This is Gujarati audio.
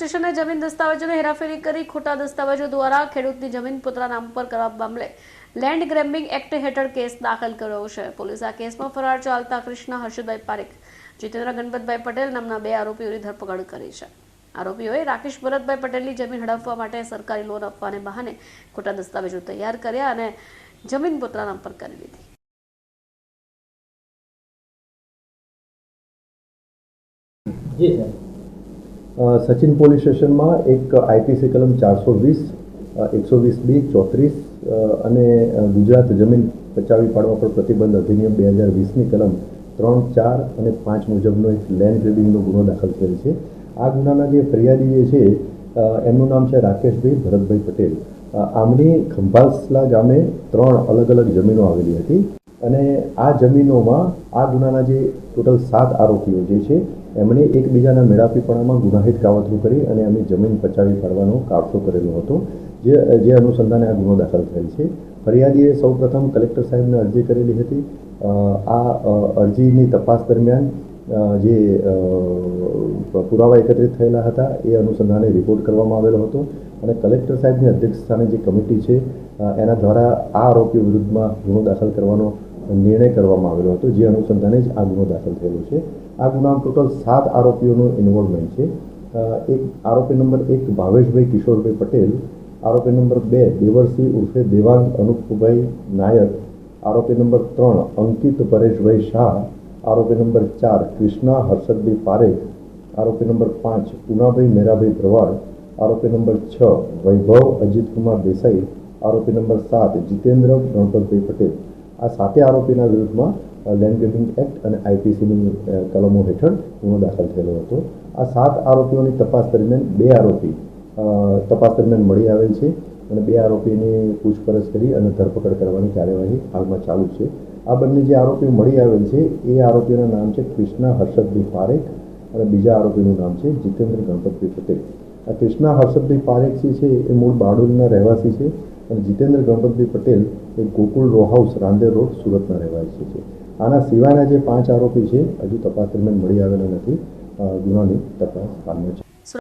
સ્ટેશને જમીન દસ્તાવેજોની હેરાફેરી કરી ખોટા દસ્તાવેજો દ્વારા ખેડૂતની જમીન પોતાના નામ પર કરવા મામલે લેન્ડ ગ્રેમ્બિંગ એક્ટ હેઠળ કેસ દાખલ કર્યો છે. પોલીસે આ કેસમાં ફરાર ચાલતા કૃષ્ણ હર્ષદભાઈ પારેખ, જીતેન્દ્ર ગણપતભાઈ પટેલ નામના બે આરોપીઓની ધરપકડ કરી છે. આરોપીઓએ રાકેશ ભરતભાઈ પટેલની જમીન હડપવા માટે સરકારી લોન આપવાને બહાને ખોટા દસ્તાવેજો તૈયાર કર્યા અને જમીન પોતાના નામ પર કરી લીધી. જી સર સચિન પોલીસ સ્ટેશનમાં એક આઈપીસી કલમ ચારસો વીસ એકસો વીસ બી, ચોત્રીસ અને ગુજરાત જમીન પચાવી પાડવા પર પ્રતિબંધ અધિનિયમ બે હજાર વીસની કલમ ત્રણ, ચાર અને પાંચ મુજબનો એક લેન્ડ ગ્રેબિંગનો ગુનો દાખલ થયેલ છે. આ ગુનાના જે ફરિયાદી જે છે એમનું નામ છે રાકેશભાઈ ભરતભાઈ પટેલ. આમની ખંભાસલા ગામે ત્રણ અલગ અલગ જમીનો આવેલી હતી અને આ જમીનોમાં આ ગુનાના જે ટોટલ સાત આરોપીઓ જે છે એમણે એકબીજાના મેળાપીપણામાં ગુનાહિત કાવતરું કરી અને એમની જમીન પચાવી પાડવાનો કાવતો કરેલો હતો, જે જે અનુસંધાને આ ગુનો દાખલ થયેલ છે. ફરિયાદીએ સૌપ્રથમ કલેક્ટર સાહેબને અરજી કરેલી હતી. આ અરજીની તપાસ દરમિયાન જે પુરાવા એકત્રિત થયેલા હતા, એ અનુસંધાને રિપોર્ટ કરવામાં આવેલો હતો અને કલેક્ટર સાહેબની અધ્યક્ષસ્થાને જે કમિટી છે એના દ્વારા આ આરોપી વિરુદ્ધમાં ગુનો દાખલ કરવાનો નિર્ણય કરવામાં આવેલો હતો, જે અનુસંધાને જ આ ગુનો દાખલ થયેલો છે. આ ગુનામાં ટોટલ સાત આરોપીઓનું ઇન્વોલ્વમેન્ટ છે. એક આરોપી નંબર એક ભાવેશભાઈ કિશોરભાઈ પટેલ, આરોપી નંબર બે દેવરસિંહ ઉર્ફે દેવાંગ અનુપભાઈ નાયક, આરોપી નંબર ત્રણ અંકિત પરેશભાઈ શાહ, આરોપી નંબર ચાર કૃષ્ણા હર્ષદભાઈ પારેખ, આરોપી નંબર પાંચ પુનાભાઈ મેરાભાઈ ભરવાડ આરોપી નંબર છ વૈભવ અજીતકુમાર દેસાઈ, આરોપી નંબર સાત જીતેન્દ્ર ગણપતભાઈ પટેલ. આ સાતે આરોપીના વિરુદ્ધમાં લેન્ડ ગ્રેબિંગ એક્ટ અને આઈપીસીની કલમો હેઠળ ગુનો દાખલ થયેલો હતો. આ સાત આરોપીઓની તપાસ દરમિયાન બે આરોપી તપાસ દરમિયાન મળી આવેલ છે અને બે આરોપીની પૂછપરછ કરી અને ધરપકડ કરવાની કાર્યવાહી હાલમાં ચાલુ છે. આ બંને જે આરોપીઓ મળી આવેલ છે, એ આરોપીના નામ છે કૃષ્ણા હર્ષદભાઈ પારેખ અને બીજા આરોપીનું નામ છે જીતેન્દ્ર ગણપતભાઈ પટેલ. આ કૃષ્ણા હર્ષદભાઈ પારેખ જે છે, એ મૂળ બારડોલીના રહેવાસી છે. અને જીતેન્દ્ર ગણપતભાઈ પટેલ એ Gokul row house, Rander road, સુરતના રહેવાસી છે. આના સિવાયના જે પાંચ આરોપી છે, હજુ તપાસ દરમિયાન મળી આવેલા નથી. ગુનાની તપાસ પામ્યો છે.